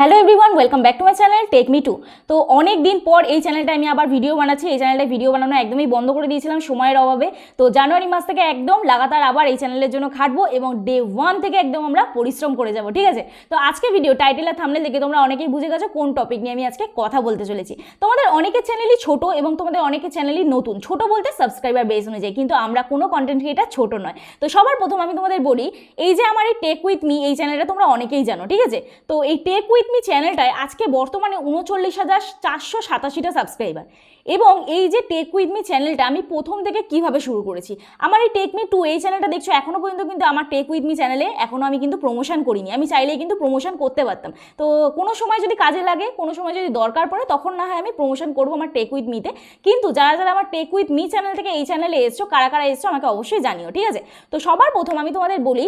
Hello everyone welcome back to my channel take me to তো অনেক দিন পর এই চ্যানেলটা আমি আবার ভিডিও বানাচ্ছি। এই চ্যানেলটা ভিডিও বানানো একদমই বন্ধ করে দিয়েছিলাম সময়ের অভাবে। তো জানুয়ারি মাস থেকে একদম লাগাতার আবার এই চ্যানেলের জন্য খাটবো এবং ডে ওয়ান থেকে একদম আমরা পরিশ্রম করে যাব, ঠিক আছে? তো আজকে ভিডিও টাইটেল আর থামলে দেখে তোমরা অনেকেই বুঝে গেছো কোন টপিক নিয়ে আমি আজকে কথা বলতে চলেছি। তোমাদের অনেকের চ্যানেলই ছোট এবং তোমাদের অনেকের চ্যানেলই নতুন। ছোট বলতে সাবস্ক্রাইবার বেস অনুযায়ী, কিন্তু আমরা কোনো কন্টেন্ট ক্রিয়েটার ছোট নয়। তো সবার প্রথম আমি তোমাদের বলি, এই যে আমার এই টেক উইথ মি এই চ্যানেলটা তোমরা অনেকেই জানো, ঠিক আছে? তো এই টেক উইথ মি চ্যানেলটায় আজকে বর্তমানে উনচল্লিশ হাজার চারশো সাতাশিটা সাবস্ক্রাইবার এবং এই যে টেক উইথ মি চ্যানেলটা আমি প্রথম থেকে কীভাবে শুরু করেছি? আমার এই টেক মি টু এই চ্যানেলটা দেখছ এখনও পর্যন্ত কিন্তু আমার টেক উইথ মি চ্যানেলে এখনও আমি কিন্তু প্রমোশন করিনি। আমি চাইলেই কিন্তু প্রমোশন করতে পারতাম। তো কোনো সময় যদি কাজে লাগে, কোনো সময় যদি দরকার পড়ে, তখন না হয় আমি প্রমোশন করব আমার টেক উইথ মিতে কিন্তু যারা যারা আমার টেক উইথ মি চ্যানেল থেকে এই চ্যানেলে এসছো, কারা কারা এসছো, আমাকে অবশ্যই জানিও, ঠিক আছে? তো সবার প্রথম আমি তোমাদের বলি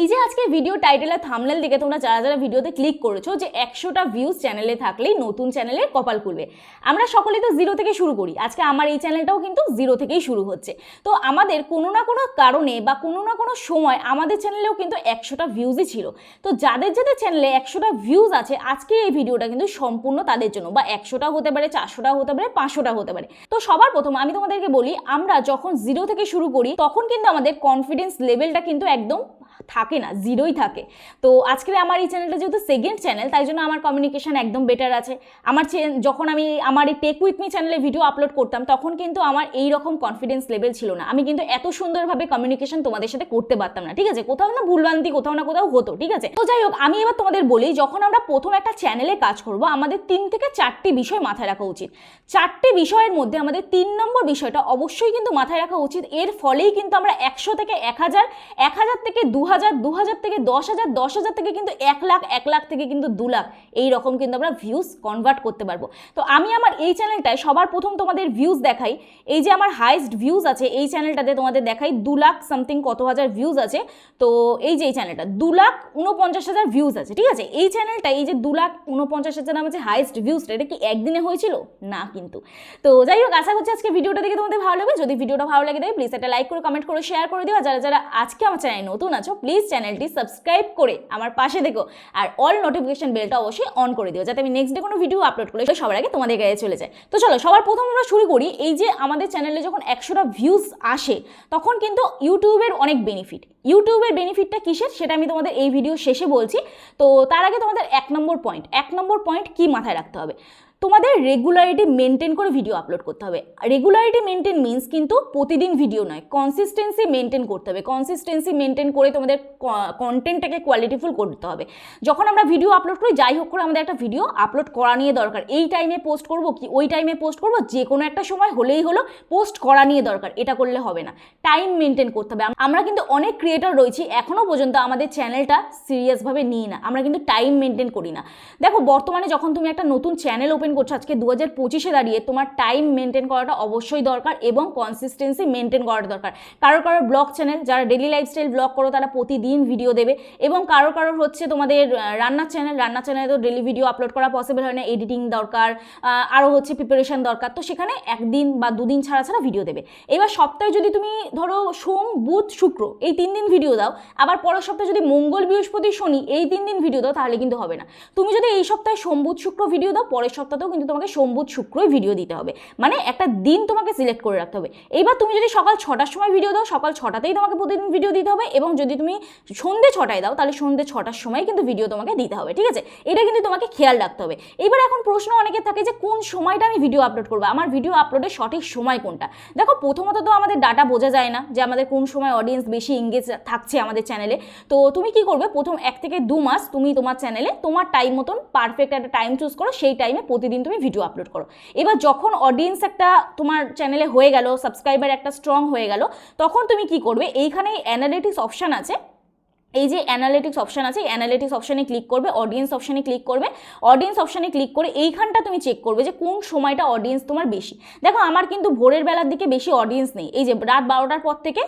এই যে আজকে ভিডিও টাইটেলের থামনেল দেখে তোমরা যারা যারা ভিডিওতে ক্লিক করেছ যে একশোটা ভিউজ চ্যানেলে থাকলেই নতুন চ্যানেলে কপাল খুলবে। আমরা সকলেই তো জিরো থেকে শুরু করি। আজকে আমার এই চ্যানেলটাও কিন্তু জিরো থেকেই শুরু হচ্ছে। তো আমাদের কোনো না কোনো কারণে বা কোনো না কোনো সময় আমাদের চ্যানেলেও কিন্তু একশোটা ভিউজই ছিল। তো যাদের যাদের চ্যানেলে একশোটা ভিউজ আছে, আজকে এই ভিডিওটা কিন্তু সম্পূর্ণ তাদের জন্য। বা একশোটা হতে পারে চারশোটা হতে পারে পাঁচশোটা হতে পারে। তো সবার প্রথম আমি তোমাদেরকে বলি, আমরা যখন জিরো থেকে শুরু করি, তখন কিন্তু আমাদের কনফিডেন্স লেভেলটা কিন্তু একদম থাকে না জিরোই থাকে। তো আজকের আমার এই চ্যানেলটা যেহেতু সেকেন্ড চ্যানেল তাই জন্য আমার কমিউনিকেশন একদম বেটার আছে। আমার যখন আমি আমার এই টেক উইথ মি চ্যানেলে ভিডিও আপলোড করতাম, তখন কিন্তু আমার এই রকম কনফিডেন্স লেভেল ছিল না। আমি কিন্তু এত সুন্দরভাবে কমিউনিকেশন তোমাদের সাথে করতে পারতাম না, ঠিক আছে? কোথাও না ভুলভ্রান্তি, কোথাও না কোথাও হতো, ঠিক আছে? তো যাই হোক, আমি এবার তোমাদের বলি, যখন আমরা প্রথম একটা চ্যানেলে কাজ করব, আমাদের তিন থেকে চারটি বিষয় মাথায় রাখা উচিত। চারটি বিষয়ের মধ্যে আমাদের তিন নম্বর বিষয়টা অবশ্যই কিন্তু মাথায় রাখা উচিত। এর ফলেই কিন্তু আমরা একশো থেকে এক হাজার এক হাজার থেকে দু হাজার দু হাজার থেকে দশ হাজার দশ হাজার থেকে কিন্তু এক লাখ এক লাখ থেকে কিন্তু দু লাখ এই রকম কিন্তু আমরা ভিউজ কনভার্ট করতে পারব। তো আমি আমার এই চ্যানেলটায় সবার প্রথম তোমাদের ভিউজ দেখাই। এই যে আমার হাইস্ট ভিউজ আছে, এই চ্যানেলটাতে তোমাদের দেখাই দু লাখ সামথিং কত হাজার ভিউজ আছে। তো এই যে এই চ্যানেলটা দু লাখ উনপঞ্চাশ হাজার ভিউজ আছে, ঠিক আছে? এই চ্যানেলটা এই যে দু লাখ উনপঞ্চাশ হাজার আমার যে হাইস্ট ভিউজটা এটা কি একদিনে হয়েছিল? না কিন্তু। তো যাই হোক, আশা করছি আজকে ভিডিওটা দেখে তোমাদের ভালো লাগবে। যদি ভিডিওটা ভালো লাগে দেয় প্লিজ একটা লাইক করে কমেন্ট করে শেয়ার করে দিও। যারা যারা আজকে আমার চ্যানেল নতুন আছো প্লিজ চ্যানেলটি সাবস্ক্রাইব করে আমার পাশে দেখো আর অল নোটিফিকেশন বেলটা অবশ্যই অন করে দিও, যাতে আমি নেক্সট ডে কোনো ভিডিও আপলোড করলে সবার আগে তোমাদের গায়ে চলে যায়। তো চলো, সবার প্রথম আমরা শুরু করি, এই যে আমাদের চ্যানেলে যখন একশোটা ভিউজ আসে, তখন কিন্তু ইউটিউবের অনেক বেনিফিট ইউটিউবের বেনিফিটটা কিসের? সেটা আমি তোমাদের এই ভিডিও শেষে বলছি। তো তার আগে তোমাদের এক নম্বর পয়েন্ট এক নম্বর পয়েন্ট কি মাথায় রাখতে হবে? তোমাদের রেগুলারিটি মেনটেন করে ভিডিও আপলোড করতে হবে। রেগুলারিটি মেনটেন মিনস কিন্তু প্রতিদিন ভিডিও নয় কনসিস্টেন্সি মেনটেন করতে হবে। কনসিস্টেন্সি মেনটেন করে তোমাদের কন্টেন্টটাকে কোয়ালিটিফুল করতে হবে। যখন আমরা ভিডিও আপলোড করি, যাই হোক করে আমাদের একটা ভিডিও আপলোড করা নিয়ে দরকার। এই টাইমে পোস্ট করব কি, ওই টাইমে পোস্ট করব যে কোনো একটা সময় হলেই হলো পোস্ট করা নিয়ে দরকার। এটা করলে হবে না। টাইম মেনটেন করতে হবে। আমরা কিন্তু অনেক ক্রিয়েটার রয়েছি এখনও পর্যন্ত আমাদের চ্যানেলটা সিরিয়াসভাবে নিই না। আমরা কিন্তু টাইম মেনটেন করি না। দেখো, বর্তমানে যখন তুমি একটা নতুন চ্যানেল ওপেন করছ, আজকে দু হাজার পঁচিশে দাঁড়িয়ে তোমার টাইম মেনটেন করাটা অবশ্যই দরকার এবং কনসিস্টেন্সি মেনটেন করাটা দরকার। কারও কারও ব্লগ চ্যানেল যারা ডেলি লাইফস্টাইল ব্লগ করো, তারা প্রতিদিন ভিডিও দেবে এবং কারও কারোর হচ্ছে তোমাদের রান্নার চ্যানেল রান্নার চ্যানেলে তো ডেলি ভিডিও আপলোড করা পসিবল হয় না এডিটিং দরকার আরও হচ্ছে প্রিপারেশন দরকার, তো সেখানে একদিন বা দুদিন ছাড়া ছাড়া ভিডিও দেবে। এবার সপ্তাহে যদি তুমি ধরো সোম, বুধ, শুক্র, এই তিন দিন ভিডিও দাও, আবার পরের সপ্তাহে যদি মঙ্গল, বৃহস্পতি, শনি, এই তিন দিন ভিডিও দাও, তাহলে কিন্তু হবে না। তুমি যদি এই সপ্তাহে সোম, বুধ, শুক্র ভিডিও দাও, পরের সপ্তাহেও কিন্তু তোমাকে সোম বুধ শুক্রই ভিডিও দিতে হবে। মানে একটা দিন তোমাকে সিলেক্ট করে রাখতে হবে। এইবার তুমি যদি সকাল ছটার সময় ভিডিও দাও, সকাল ছটাতেই তোমাকে প্রতিদিন ভিডিও দিতে হবে এবং যদি তুমি সন্ধে ছটায় দাও, তাহলে সন্ধে ছটার সময় কিন্তু ভিডিও তোমাকে দিতে হবে, ঠিক আছে? এটা কিন্তু তোমাকে খেয়াল রাখতে হবে। এবার এখন প্রশ্ন অনেকের থাকে যে, কোন সময়টা আমি ভিডিও আপলোড করব? আমার ভিডিও আপলোডের সঠিক সময় কোনটা? দেখো, প্রথমত তো আমাদের ডাটা বোঝা যায় না যে আমাদের কোন সময় অডিয়েন্স বেশি এঙ্গেজ থাকছে আমাদের চ্যানেলে তো তুমি কি করবে? প্রথম এক থেকে দু মাস তুমি তোমার চ্যানেলে তোমার টাইম মতন পারফেক্ট একটা টাইম চুজ করো, সেই টাইমে প্রতিদিন তুমি ভিডিও আপলোড করো। এবার যখন অডিয়েন্স একটা তোমার চ্যানেলে হয়ে গেল সাবস্ক্রাইবার একটা স্ট্রং হয়ে গেল, তখন তুমি কি করবে? এইখানে অ্যানালিটিক্স অপশান আছে। এই যে অ্যানালিটিক্স অপশান আছে অ্যানালিটিক্স অপশানে ক্লিক করবে অডিয়েন্স অপশানে ক্লিক করবে। অডিয়েন্স অপশানে ক্লিক করে এইখানটা তুমি চেক করবে যে কোন সময়টা অডিয়েন্স তোমার বেশি। দেখো, আমার কিন্তু ভোরের বেলার দিকে বেশি অডিয়েন্স নেই। এই যে রাত বারোটার পর থেকে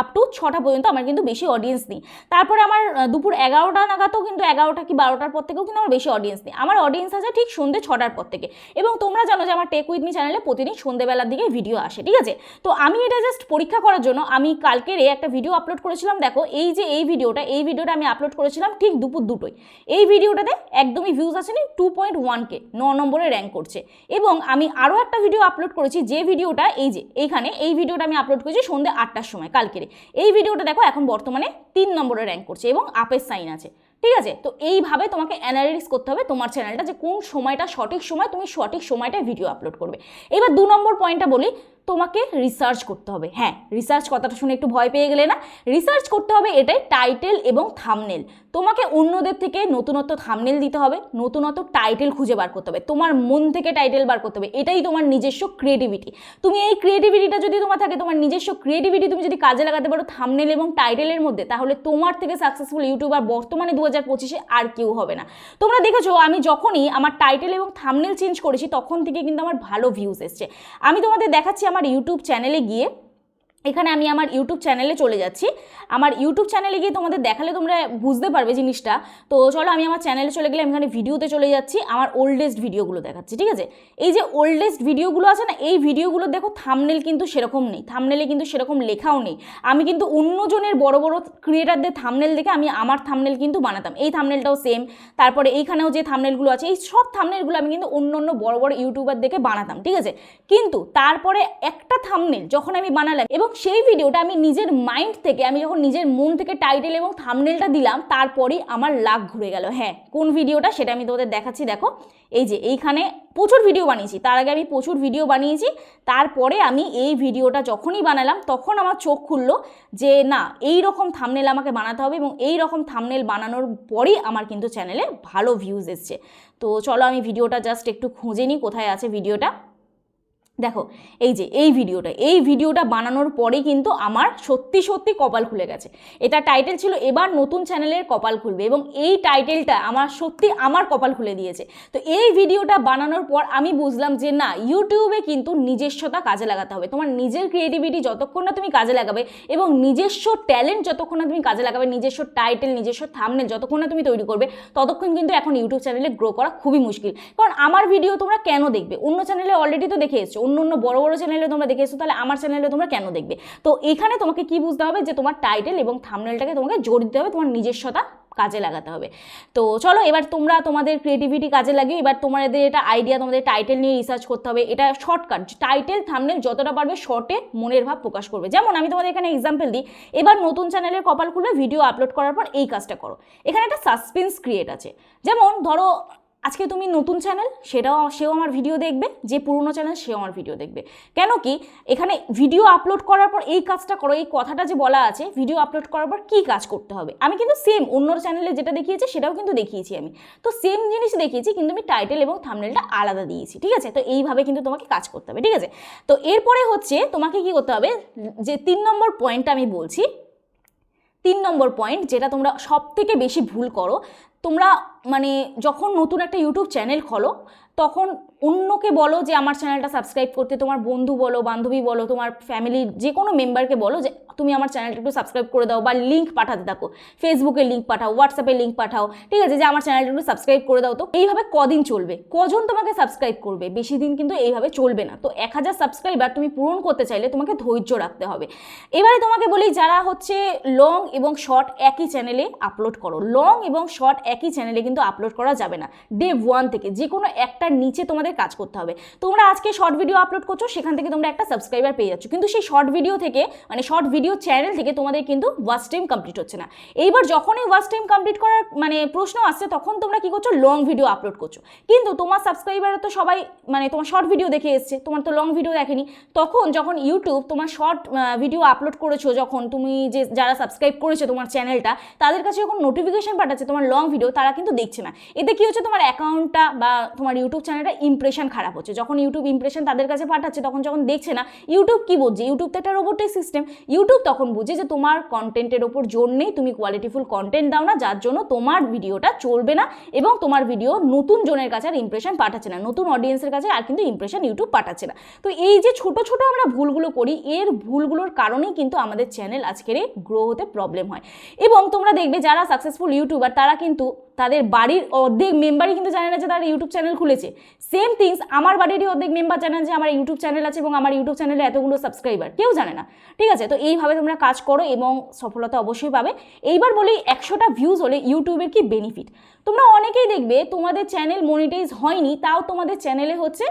আপ টু ছটা পর্যন্ত আমার কিন্তু বেশি অডিয়েন্স নেই। তারপরে আমার দুপুর এগারোটা নাগাদও কিন্তু এগারোটা কি বারোটার পর থেকেও কিন্তু আমার বেশি অডিয়েন্স নেই। আমার অডিয়েন্স আছে ঠিক সন্ধ্যে ছটার পর থেকে। এবং তোমরা জানো যে আমার টেক উইথ মি চ্যানেলে প্রতিদিন সন্ধ্যেবেলার দিকে ভিডিও আসে, ঠিক আছে? তো আমি এটা জাস্ট পরীক্ষা করার জন্য আমি কালকেরে একটা ভিডিও আপলোড করেছিলাম। দেখো, এই যে এই ভিডিওটা এই ভিডিওটা আমি আপলোড করেছিলাম ঠিক দুপুর দুটোই এই ভিডিওটাতে একদমই ভিউজ আসেনি টু পয়েন্ট ওয়ান কে ন নম্বরে র্যাঙ্ক করছে। এবং আমি আরও একটা ভিডিও আপলোড করেছি, যে ভিডিওটা এই যে, এইখানে এই ভিডিওটা আমি আপলোড করেছি সন্ধ্যে আটটার সময়, কালকেরে। এই ভিডিওটা দেখো এখন বর্তমানে তিন নম্বরে র্যাঙ্ক করছে এবং আপের সাইন আছে, ঠিক আছে? তো এইভাবে তোমাকে অ্যানালিস করতে হবে তোমার চ্যানেলটা যে কোন সময়টা সঠিক সময় তুমি সঠিক সময়টায় ভিডিও আপলোড করবে। এবার দু নম্বর পয়েন্টটা বলি তোমাকে রিসার্চ করতে হবে। হ্যাঁ রিসার্চ কথাটা শুনে একটু ভয় পেয়ে গেলে না? রিসার্চ করতে হবে এটাই টাইটেল এবং থামনেল তোমাকে অন্যদের থেকে নতুনত্ব থামনেল দিতে হবে, নতুনত্ব টাইটেল খুঁজে বার করতে হবে। তোমার মন থেকে টাইটেল বার করতে হবে, এটাই তোমার নিজস্ব ক্রিয়েটিভিটি তুমি এই ক্রিয়েটিভিটিটা যদি তোমার থাকে, তোমার নিজস্ব ক্রিয়েটিভিটি তুমি যদি কাজে লাগাতে পারো থামনেল এবং টাইটেলের মধ্যে, তাহলে তোমার থেকে সাকসেসফুল ইউটিউবার বর্তমানে দু হাজার পঁচিশে আর কেউ হবে না। তোমরা দেখেছ, আমি যখনই আমার টাইটেল এবং থামনেল চেঞ্জ করেছি, তখন থেকে কিন্তু আমার ভালো ভিউজ এসছে। আমি তোমাদের দেখাচ্ছি আমার ইউটিউব চ্যানেলে গিয়ে এখানে আমি আমার ইউটিউব চ্যানেলে চলে যাচ্ছি। আমার ইউটিউব চ্যানেলে গিয়ে তোমাদের দেখালে তোমরা বুঝতে পারবে জিনিসটা। তো চলো আমি আমার চ্যানেলে চলে গেলে আমি এখানে ভিডিওতে চলে যাচ্ছি, আমার ওল্ডেস্ট ভিডিওগুলো দেখাচ্ছি, ঠিক আছে? এই যে ওল্ডেস্ট ভিডিওগুলো আছে না, এই ভিডিওগুলো দেখো থামনেল কিন্তু সেরকম নেই থামনেলে কিন্তু সেরকম লেখাও নেই। আমি কিন্তু অন্যজনের বড় বড় ক্রিয়েটারদের থামনেল দেখে আমি আমার থামনেল কিন্তু বানাতাম। এই থামনেলটাও সেম তারপরে এইখানেও যে থামনেলগুলো আছে, এই সব থামনেলগুলো আমি কিন্তু অন্য অন্য বড় বড় ইউটিউবার দেখে বানাতাম, ঠিক আছে? কিন্তু তারপরে একটা থামনেল যখন আমি বানালাম, এবং সেই ভিডিওটা আমি নিজের মাইন্ড থেকে, আমি যখন নিজের মন থেকে টাইটেল এবং থামনেলটা দিলাম, তারপরেই আমার লাখ ঘুরে গেল। হ্যাঁ কোন ভিডিওটা সেটা আমি তোমাদের দেখাচ্ছি, দেখো। এই যে, এইখানে প্রচুর ভিডিও বানিয়েছি। তার আগে আমি প্রচুর ভিডিও বানিয়েছি। তারপরে আমি এই ভিডিওটা যখনই বানালাম, তখন আমার চোখ খুললো যে, না এই রকম থামনেল আমাকে বানাতে হবে এবং এই রকম থামনেল বানানোর পরেই আমার কিন্তু চ্যানেলে ভালো ভিউজ এসছে। তো চলো আমি ভিডিওটা জাস্ট একটু খুঁজে নিই, কোথায় আছে ভিডিওটা দেখো, এই যে, এই ভিডিওটা এই ভিডিওটা বানানোর পরে কিন্তু আমার সত্যি সত্যি কপাল খুলে গেছে। এটা টাইটেল ছিল, এবার নতুন চ্যানেলের কপাল খুলবে এবং এই টাইটেলটা আমার সত্যি আমার কপাল খুলে দিয়েছে। তো এই ভিডিওটা বানানোর পর আমি বুঝলাম যে, না ইউটিউবে কিন্তু নিজস্বতা কাজে লাগাতে হবে। তোমার নিজের ক্রিয়েটিভিটি যতক্ষণ না তুমি কাজে লাগাবে এবং নিজস্ব ট্যালেন্ট যতক্ষণ না তুমি কাজে লাগাবে, নিজস্ব টাইটেল নিজস্ব থামনে যতক্ষণ না তুমি তৈরি করবে, ততক্ষণ কিন্তু এখন ইউটিউব চ্যানেলে গ্রো করা খুবই মুশকিল। কারণ আমার ভিডিও তোমরা কেন দেখবে? অন্য চ্যানেলে অলরেডি তো দেখে এসছো। অন্য অন্য বড় বড় চ্যানেলে তোমরা দেখে এসছো তাহলে আমার চ্যানেলে তোমরা কেন দেখবে? তো এখানে তোমাকে কি বুঝতে হবে? যে তোমার টাইটেল এবং থামনেলটাকে তোমাকে জোর দিতে হবে, তোমার নিজস্বতা কাজে লাগাতে হবে। তো চলো, এবার তোমরা তোমাদের ক্রিয়েটিভিটি কাজে লাগিয়ে, এবার তোমাদের এটা আইডিয়া তোমাদের টাইটেল নিয়ে রিসার্চ করতে হবে। এটা শর্টকাট টাইটেল থামনেল যতটা পারবে শর্টে মনের ভাব প্রকাশ করবে। যেমন আমি তোমাদের এখানে এক্সাম্পল দিই, এবার নতুন চ্যানেলের কপাল খুলে ভিডিও আপলোড করার পর এই কাজটা করো। এখানে একটা সাসপেন্স ক্রিয়েট আছে। যেমন ধরো আজকে তুমি নতুন চ্যানেল সেটাও সেও আমার ভিডিও দেখবে, যে পুরনো চ্যানেল সেও আমার ভিডিও দেখবে। কেন কি, এখানে ভিডিও আপলোড করার পর এই কাজটা করো, এই কথাটা যে বলা আছে ভিডিও আপলোড করার পর কী কাজ করতে হবে? আমি কিন্তু সেম অন্য চ্যানেলে যেটা দেখিয়েছি, সেটাও কিন্তু দেখিয়েছি আমি। তো সেম জিনিস দেখিয়েছি, কিন্তু আমি টাইটেল এবং থামনেলটা আলাদা দিয়েছি, ঠিক আছে? তো এইভাবে কিন্তু তোমাকে কাজ করতে হবে, ঠিক আছে? তো এরপরে হচ্ছে, তোমাকে কি করতে হবে, যে তিন নম্বর পয়েন্টটা আমি বলছি তিন নম্বর পয়েন্ট যেটা তোমরা সব থেকে বেশি ভুল করো, তোমরা মানে যখন নতুন একটা ইউটিউব চ্যানেল খোলো, তখন অন্যকে বলো যে আমার চ্যানেলটা সাবস্ক্রাইব করতে, তোমার বন্ধু বলো, বান্ধবী বলো, তোমার ফ্যামিলির যে কোনো মেম্বারকে বলো যে তুমি আমার চ্যানেলটা একটু সাবস্ক্রাইব করে দাও বা লিঙ্ক পাঠাতে থাকো। ফেসবুকে লিঙ্ক পাঠাও হোয়াটসঅ্যাপে লিঙ্ক পাঠাও, ঠিক আছে? যে আমার চ্যানেলটা একটু সাবস্ক্রাইব করে দাও। তো এইভাবে কদিন চলবে? কজন তোমাকে সাবস্ক্রাইব করবে? বেশি দিন কিন্তু এইভাবে চলবে না। তো এক হাজার সাবস্ক্রাইবার তুমি পূরণ করতে চাইলে তোমাকে ধৈর্য রাখতে হবে। এবারে তোমাকে বলি, যারা হচ্ছে লং এবং শর্ট একই চ্যানেলে আপলোড করো। লং এবং শর্ট একই চ্যানেলে কিন্তু আপলোড করা যাবে না। ডে ওয়ান থেকে। যে কোনো একটার নিচে তোমাদের কাজ করতে হবে। তোমরা আজকে শর্ট ভিডিও আপলোড করছ, সেখান থেকে তোমরা একটা সাবস্ক্রাইবার পেয়ে যাচ্ছ। কিন্তু সেই শর্ট ভিডিও থেকে মানে শর্ট ভিডিও চ্যানেল থেকে তোমাদের কিন্তু ওয়াচ টাইম কমপ্লিট হচ্ছে না। এইবার যখনই ওয়াচ টাইম কমপ্লিট করার মানে প্রশ্ন আসছে, তখন তোমরা কি করছ? লং ভিডিও আপলোড করছ। কিন্তু তোমার সাবস্ক্রাইবার তো সবাই মানে তোমার শর্ট ভিডিও দেখে এসছে, তোমার তো লং ভিডিও দেখেনি। তখন যখন ইউটিউব তোমার শর্ট ভিডিও আপলোড করেছ, যখন তুমি যে, যারা সাবস্ক্রাইব করেছ তোমার চ্যানেলটা তাদের কাছে যখন নোটিফিকেশন পাঠাচ্ছে তোমার লং ভিডিও তারা কিন্তু দেখছে না। এতে কি হচ্ছে? তোমার অ্যাকাউন্টটা বা তোমার ইউটিউব চ্যানেলটা ইমপ্রেশন খারাপ হচ্ছে। যখন ইউটিউব ইমপ্রেশন তাদের কাছে পাঠাচ্ছে, তখন যখন দেখছে না ইউটিউব কি বুঝছে? ইউটিউব তো একটা রোবটিক সিস্টেম ইউটিউব তখন বুঝে যে তোমার কন্টেন্টের ওপর জোর নেই, তুমি কোয়ালিটিফুল কন্টেন্ট দাও না, যার জন্য তোমার ভিডিওটা চলবে না এবং তোমার ভিডিও নতুন জনের কাছে আর ইমপ্রেশন পাঠাচ্ছে না। নতুন অডিয়েন্সের কাছে আর কিন্তু ইমপ্রেশন ইউটিউব পাঠাচ্ছে না। তো এই যে ছোট ছোট আমরা ভুলগুলো করি, এর ভুলগুলোর কারণেই কিন্তু আমাদের চ্যানেল আজকের গ্রো হতে প্রবলেম হয়। এবং তোমরা দেখবে যারা সাকসেসফুল ইউটিউবার তারা কিন্তু তাদের বাড়ির অর্ধেক মেম্বারই কিন্তু জানে না যে তারা ইউটিউব চ্যানেল খুলেছে। সেম থিংস আমার বাড়িরই অর্ধেক মেম্বার জানে না যে আমার ইউটিউব চ্যানেল আছে এবং আমার ইউটিউব চ্যানেলে এতগুলো সাবস্ক্রাইবার কেউ জানে না। ঠিক আছে? তো এইভাবে তোমরা কাজ করো এবং সফলতা অবশ্যই পাবে। এইবার বলি, একশোটা ভিউজ হলে ইউটিউবের কি বেনিফিট তোমরা অনেকেই দেখবে, তোমাদের চ্যানেল মনিটাইজ হয়নি, তাও তোমাদের চ্যানেলে হচ্ছে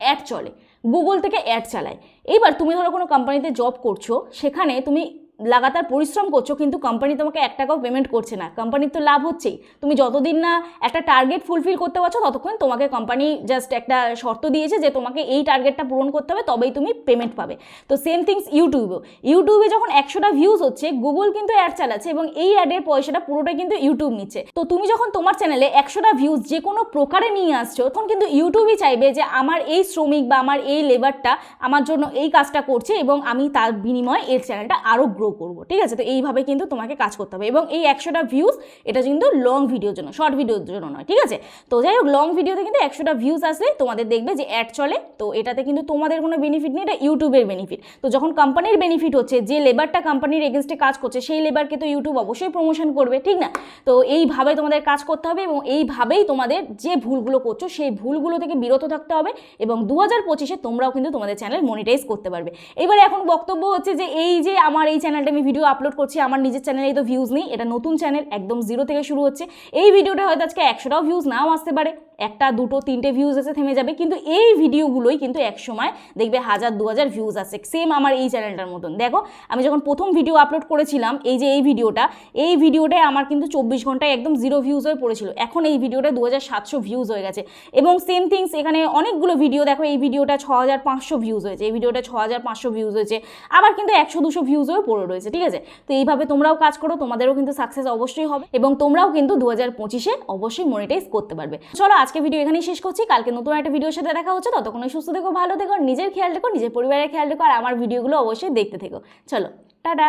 অ্যাড চলে। গুগল থেকে অ্যাড চালায়। এইবার তুমি ধরো কোনো কোম্পানিতে জব করছ, সেখানে তুমি লাগাতার পরিশ্রম করছ, কিন্তু কোম্পানি তোমাকে এক টাকাও পেমেন্ট করছে না। কোম্পানির তো লাভ হচ্ছেই। তুমি যতদিন না একটা টার্গেট ফুলফিল করতে পারছ, ততক্ষণ তোমাকে কোম্পানি জাস্ট একটা শর্ত দিয়েছে যে তোমাকে এই টার্গেটটা পূরণ করতে হবে, তবেই তুমি পেমেন্ট পাবে। তো সেম থিংস ইউটিউবেও ইউটিউবে যখন একশোটা ভিউজ হচ্ছে গুগল কিন্তু অ্যাড চালাচ্ছে এবং এই অ্যাডের পয়সাটা পুরোটাই কিন্তু ইউটিউব নিচ্ছে। তো তুমি যখন তোমার চ্যানেলে একশোটা ভিউজ যে কোনো প্রকারে নিয়ে আসছো, তখন কিন্তু ইউটিউবই চাইবে যে আমার এই শ্রমিক বা আমার এই লেবারটা আমার জন্য এই কাজটা করছে এবং আমি তার বিনিময়ে এর চ্যানেলটা আরও গ্রো করব, ঠিক আছে? তো এইভাবে কিন্তু তোমাকে কাজ করতে হবে। এবং এই একশোটা ভিউজ এটা কিন্তু লং ভিডিওর জন্য শর্ট ভিডিওর জন্য নয়, ঠিক আছে? তো যাই হোক লং ভিডিওতে কিন্তু একশোটা ভিউজ আসলে তোমাদের দেখবে যে অ্যাড চলে। তো এটাতে কিন্তু তোমাদের কোনো বেনিফিট নেই, এটা ইউটিউবের বেনিফিট তো যখন কোম্পানির বেনিফিট হচ্ছে, যে লেবারটা কোম্পানির এগেনস্টে কাজ করছে, সেই লেবারকে তো ইউটিউব অবশ্যই প্রমোশন করবে, ঠিক না? তো এইভাবে তোমাদের কাজ করতে হবে এবং এইভাবেই তোমাদের যে ভুলগুলো করছ, সেই ভুলগুলো থেকে বিরত থাকতে হবে এবং দু হাজার পঁচিশে তোমরাও কিন্তু তোমাদের চ্যানেল মনিটাইজ করতে পারবে। এবারে এখন বক্তব্য হচ্ছে যে এই যে আমার এই চ্যানেলটা আমি ভিডিও আপলোড করছি, আমার নিজের চ্যানেলে তো ভিউজ নেই, এটা নতুন চ্যানেল একদম জিরো থেকে শুরু হচ্ছে। এই ভিডিওটা হয়তো আজকে একশোটাও ভিউজ নাও আসতে পারে। একটা, দুটো, তিনটে ভিউজ এসে থেমে যাবে। কিন্তু এই ভিডিওগুলোই কিন্তু এক সময় দেখবে হাজার দু হাজার ভিউজ আসে সেম আমার এই চ্যানেলটার মতন। দেখো, আমি যখন প্রথম ভিডিও আপলোড করেছিলাম, এই যে এই ভিডিওটা, এই ভিডিওটায় আমার কিন্তু চব্বিশ ঘন্টায় একদম জিরো ভিউজ হয়ে পড়েছিল। এখন এই ভিডিওটা দু হাজার সাতশো ভিউজ হয়ে গেছে। এবং সেম থিংস এখানে অনেকগুলো ভিডিও দেখো, এই ভিডিওটা ছ হাজার পাঁচশো ভিউজ হয়েছে, এই ভিডিওটা ছ হাজার পাঁচশো ভিউজ হয়েছে। আবার কিন্তু একশো, দুশো ভিউজ হয়ে পড়ে রয়েছে, ঠিক আছে? তো এইভাবে তোমরাও কাজ করো, তোমাদেরও কিন্তু সাকসেস অবশ্যই হবে। এবং তোমরাও কিন্তু দু হাজার পঁচিশে অবশ্যই মনিটাইজ করতে পারবে। চলো আজকে ভিডিও এখানেই শেষ করছি। কালকে নতুন একটা ভিডিওর সাথে দেখা হচ্ছে। ততক্ষণ সুস্থ থেকো, ভালো থেকো নিজের খেয়াল রেখো, নিজের পরিবারের খেয়াল রেখো, আর আমার ভিডিওগুলো অবশ্যই দেখতে থেকো। চলো, টাটা!